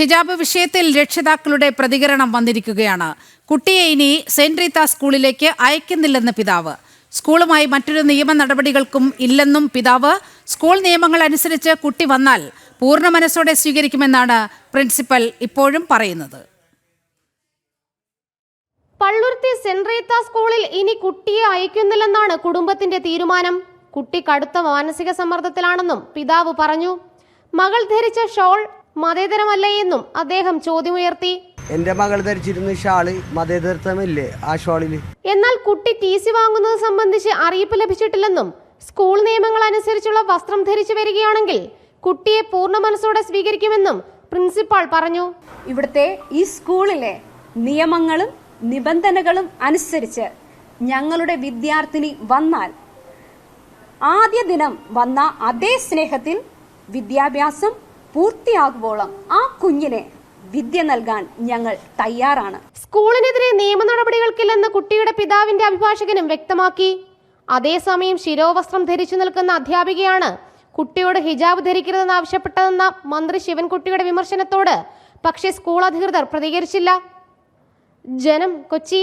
ഹിജാബ് വിഷയത്തിൽ രക്ഷിതാക്കളുടെ പ്രതികരണം വന്നിരിക്കുകയാണ്. കുട്ടിയെ ഇനി സെന്റ് റീത്ത സ്കൂളിലേക്ക് അയക്കുന്നില്ലെന്ന് പിതാവ്. സ്കൂളുമായി മറ്റൊരു നിയമ നടപടികൾക്കും ഇല്ലെന്നും പിതാവ്. സ്കൂൾ നിയമങ്ങൾ അനുസരിച്ച് കുട്ടി വന്നാൽ പൂർണ മനസ്സോടെ സ്വീകരിക്കുമെന്നാണ് പ്രിൻസിപ്പൽ ഇപ്പോഴും പറയുന്നത്. പള്ളുരുത്തി സെന്റ് റീത്ത സ്കൂളിൽ ഇനി കുട്ടിയെ അയക്കുന്നില്ലെന്നാണ് കുടുംബത്തിന്റെ തീരുമാനം. കുട്ടി കടുത്ത മാനസിക സമ്മർദ്ദത്തിലാണെന്നും പിതാവ് പറഞ്ഞു. മകൾ ധരിച്ച ഷോൾ മതേതരമല്ലേ എന്നും അദ്ദേഹം ചോദ്യമുയർത്തി. എന്റെ മകൾ ധരിച്ചിരുന്ന ഷാൾ മതേതരത്വമില്ലേ ആ ഷാളിൽ? എന്നാൽ കുട്ടി ടി സി വാങ്ങുന്നത് സംബന്ധിച്ച് അറിയിപ്പ് ലഭിച്ചിട്ടില്ലെന്നും സ്കൂൾ നിയമങ്ങൾ അനുസരിച്ചുള്ള വസ്ത്രം ധരിച്ചു വരികയാണെങ്കിൽ കുട്ടിയെ പൂർണ മനസ്സോടെ സ്വീകരിക്കുമെന്നും പ്രിൻസിപ്പാൾ പറഞ്ഞു. ഇവിടുത്തെ ഈ സ്കൂളിലെ നിയമങ്ങളും നിബന്ധനകളും അനുസരിച്ച് ഞങ്ങളുടെ വിദ്യാർത്ഥിനി വന്നാൽ ആദ്യ ദിനം വന്ന അതേ സ്നേഹത്തിൽ വിദ്യാഭ്യാസം പൂർത്തിയാകുവോളം ആ കുഞ്ഞിനെ വിദ്യ നൽകാൻ ഞങ്ങൾ തയ്യാറാണ്. സ്കൂളിനെതിരെ നിയമ നടപടികൾക്കില്ലെന്ന് കുട്ടിയുടെ പിതാവിന്റെ അഭിഭാഷകനും വ്യക്തമാക്കി. അതേസമയം ശിരോവസ്ത്രം ധരിച്ചു നിൽക്കുന്ന അധ്യാപികയാണ് കുട്ടിയോട് ഹിജാബ് ധരിക്കരുതെന്ന് ആവശ്യപ്പെട്ടതെന്ന മന്ത്രി ശിവൻകുട്ടിയുടെ വിമർശനത്തോട് പക്ഷേ സ്കൂൾ അധികൃതർ പ്രതികരിച്ചില്ല. ജനം കൊച്ചി